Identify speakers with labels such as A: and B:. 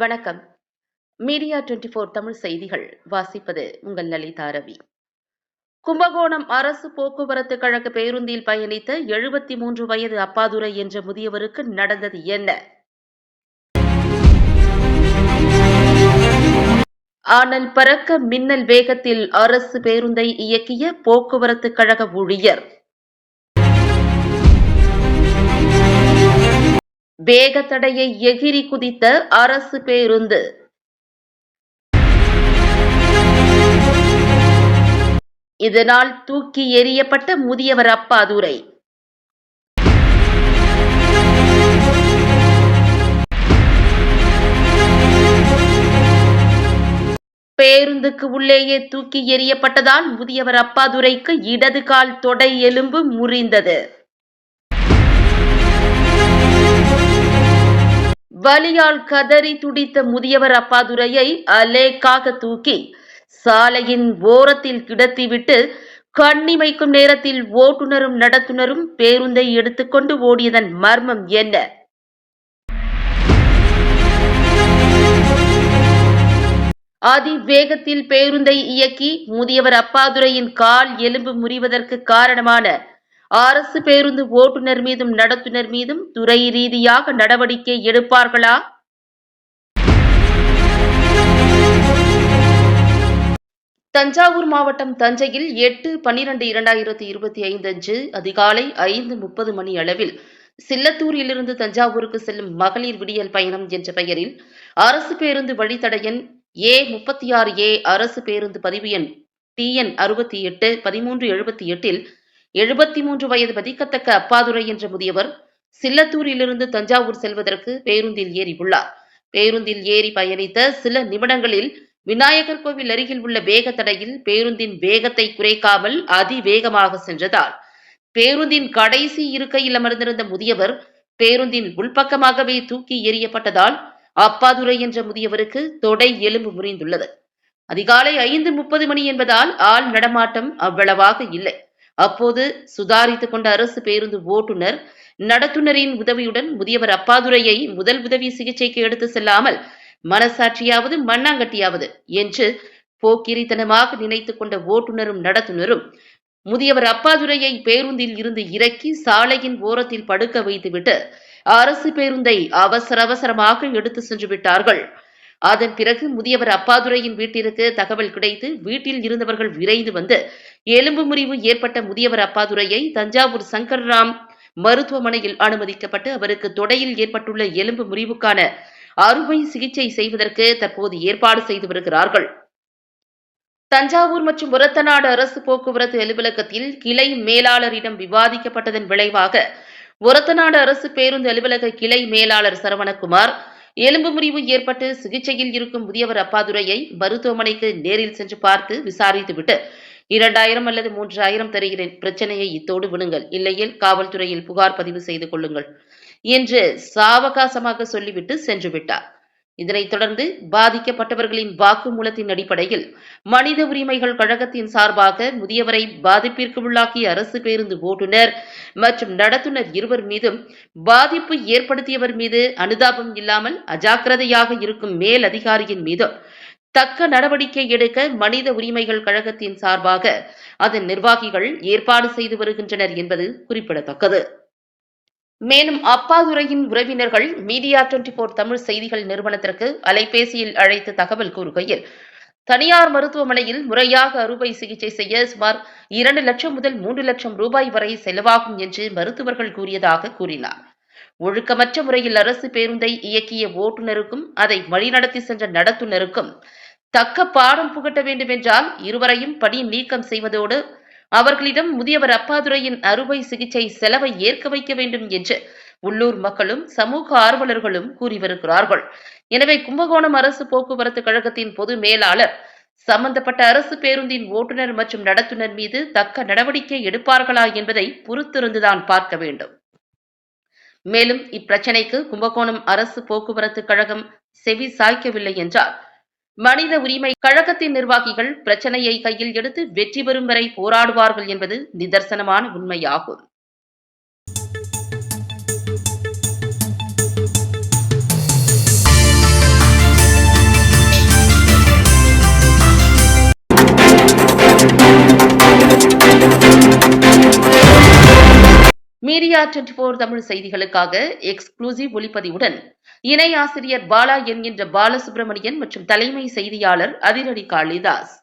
A: வணக்கம் media twenty four Tamil செய்திகள் வாசிப்பது உங்கள் லலிதா ரவி கும்பகோணம் அரசு போக்குவரத்து கழக பேருந்தில் பயணித்த எழுபத்தி மூன்று வயது அப்பாதுரை என்ற முதியவருக்கு நடந்தது என்ன ஆனால் பறக்க மின்னல் வேகத்தில் அரசு பேருந்தை இயக்கிய போக்குவரத்து கழக ஊழியர் வேகத்தடையை எகிரி குதித்த அரசு பேருந்து இதனால் தூக்கி எறியப்பட்ட முதியவர் அப்பாதுரை பேருந்துக்கு உள்ளேயே தூக்கி எறியப்பட்டதால் முதியவர் அப்பாதுரைக்கு இடது கால் தொடை எலும்பு முறிந்தது வலியால் கதறி துடித்த முதியவர் அப்பாதுரையை அலேக்காக தூக்கி சாலையின் ஓரத்தில் கிடத்திவிட்டு கண்ணிமைக்கும் நேரத்தில் ஓட்டுநரும் நடத்துனரும் பேருந்தை எடுத்துக்கொண்டு ஓடியதன் மர்மம் என்ன அதிவேகத்தில் பேருந்தை இயக்கி முதியவர் அப்பாதுரையின் கால் எலும்பு முறிவதற்கு காரணமான அரசு பேருந்து ஓட்டுநர் மீதும் நடத்துனர் மீதும் துறை ரீதியாக நடவடிக்கை எடுப்பார்களா தஞ்சாவூர் மாவட்டம் தஞ்சையில் எட்டு பன்னிரண்டு இரண்டாயிரத்தி இருபத்தி ஐந்து அன்று அதிகாலை ஐந்து முப்பது மணி அளவில் சில்லத்தூரிலிருந்து தஞ்சாவூருக்கு செல்லும் மகளிர் விடியல் பயணம் என்ற பெயரில் அரசு பேருந்து வழித்தடையன் ஏ முப்பத்தி ஆறு ஏ அரசு பேருந்து பதிவு எண் டிஎன் அறுபத்தி எட்டு பதிமூன்று எழுபத்தி எட்டில் எழுபத்தி மூன்று வயது மதிக்கத்தக்க அப்பாதுரை என்ற முதியவர் சில்லத்தூரிலிருந்து தஞ்சாவூர் செல்வதற்கு பேருந்தில் ஏறி உள்ளார் பேருந்தில் ஏறி பயணித்த சில நிமிடங்களில் விநாயகர் கோவில் அருகில் உள்ள வேக தடையில் பேருந்தின் வேகத்தை குறைக்காமல் அதிவேகமாக சென்றதால் பேருந்தின் கடைசி இருக்கையில் அமர்ந்திருந்த முதியவர் பேருந்தின் உள்பக்கமாகவே தூக்கி எறியப்பட்டதால் அப்பாதுரை என்ற முதியவருக்கு தொடை எலும்பு முறிந்துள்ளது அதிகாலை ஐந்து முப்பது மணி என்பதால் ஆள் நடமாட்டம் அவ்வளவாக இல்லை அப்போது சுதாரித்து கொண்ட அரசு பேருந்து ஓட்டுநர் நடத்துனரின் உதவியுடன் முதியவர் அப்பாதுரையை முதல் உதவி சிகிச்சைக்கு எடுத்து செல்லாமல் மனசாட்சியாவது மண்ணாங்கட்டியாவது என்று போக்கிரித்தனமாக நினைத்து கொண்ட ஓட்டுநரும் நடத்துனரும் முதியவர் அப்பாதுரையை பேருந்தில் இருந்து இறக்கி சாலையின் ஓரத்தில் படுக்க வைத்துவிட்டு அரசு பேருந்தை அவசர அவசரமாக எடுத்து சென்று விட்டார்கள் அதன் பிறகு முதியவர் அப்பாதுரையின் வீட்டிற்கு தகவல் கிடைத்து வீட்டில் இருந்தவர்கள் விரைந்து வந்து எலும்பு முறிவு ஏற்பட்ட முதியவர் அப்பாதுரையை தஞ்சாவூர் சங்கர்ராம் மருத்துவமனையில் அனுமதிக்கப்பட்டு அவருக்கு தொடையில் ஏற்பட்டுள்ள எலும்பு முறிவுக்கான அறுவை சிகிச்சை செய்வதற்கு தற்போது ஏற்பாடு செய்து வருகிறார்கள் தஞ்சாவூர் மற்றும் ஒரத்தநாடு அரசு போக்குவரத்து அலுவலகத்தில் கிளை மேலாளரிடம் விவாதிக்கப்பட்டதன் விளைவாக ஒரத்தநாடு அரசு பேருந்து அலுவலக கிளை மேலாளர் சரவணகுமார் எலும்பு முறிவு ஏற்பட்டு சிகிச்சையில் இருக்கும் முதியவர் அப்பாதுரையை மருத்துவமனைக்கு நேரில் சென்று பார்த்து விசாரித்துவிட்டு இரண்டாயிரம் அல்லது மூன்றாயிரம் தருகிறேன் பிரச்சனையை இத்தோடு விடுங்கள் இல்லையில் காவல்துறையில் புகார் பதிவு செய்து கொள்ளுங்கள் என்று சாவகாசமாக சொல்லிவிட்டு சென்று விட்டார் இதனைத் தொடர்ந்து பாதிக்கப்பட்டவர்களின் வாக்குமூலத்தின் அடிப்படையில் மனித உரிமைகள் கழகத்தின் சார்பாக முதியவரை பாதிப்பிற்கு உள்ளாக்கிய அரசு பேருந்து ஓட்டுநர் மற்றும் நடத்துனர் இருவர் மீதும் பாதிப்பு ஏற்படுத்தியவர் மீது அனுதாபம் இல்லாமல் அஜாக்கிரதையாக இருக்கும் மேல் அதிகாரியின் மீதும் தக்க நடவடிக்கை எடுக்க மனித உரிமைகள் கழகத்தின் சார்பாக அதன் நிர்வாகிகள் ஏற்பாடு செய்து வருகின்றனர் என்பது குறிப்பிடத்தக்கது மேலும் அப்பாதுரையின் உறவினர்கள் மீடியா டுவெண்டி போர் தமிழ் செய்திகள் நிறுவனத்திற்கு அலைபேசியில் அழைத்து தகவல் கூறுகையில் தனியார் மருத்துவமனையில் முறையாக அறுவை சிகிச்சை செய்ய சுமார் இரண்டு லட்சம் முதல் மூன்று லட்சம் ரூபாய் வரை செலவாகும் என்று மருத்துவர்கள் கூறியதாக கூறினார் ஒழுக்கமற்ற முறையில் அரசு பேருந்தை இயக்கிய ஓட்டுநருக்கும் அதை வழிநடத்தி சென்ற நடத்துனருக்கும் தக்க பாடம் புகட்ட வேண்டுமென்றால் இருவரையும் பணி நீக்கம் செய்வதோடு அவர்களிடம் முதியவர் அப்பாதுரையின் அறுவை சிகிச்சை செலவை ஏற்க வைக்க வேண்டும் என்று உள்ளூர் மக்களும் சமூக ஆர்வலர்களும் கூறி வருகிறார்கள் எனவே கும்பகோணம் அரசு போக்குவரத்து கழகத்தின் பொது மேலாளர் சம்பந்தப்பட்ட அரசு பேருந்தின் ஓட்டுநர் மற்றும் நடத்துனர் மீது தக்க நடவடிக்கை எடுப்பார்களா என்பதை பொறுத்திருந்துதான் பார்க்க வேண்டும் மேலும் இப்பிரச்சினைக்கு கும்பகோணம் அரசு போக்குவரத்து கழகம் செவி சாய்க்கவில்லை என்றால் மனித உரிமை கழகத்தின் நிர்வாகிகள் பிரச்சனையை கையில் எடுத்து வெற்றி பெறும் வரை போராடுவார்கள் என்பது நிதர்சனமான உண்மையாகும் மீடியா டுவெண்டி போர் தமிழ் செய்திகளுக்காக எக்ஸ்க்ளூசிவ் ஒளிப்பதிவுடன் இணை ஆசிரியர் பாலா என்கின்ற பாலசுப்ரமணியன் மற்றும் தலைமை செய்தியாளர் அதிரடி காளிதாஸ்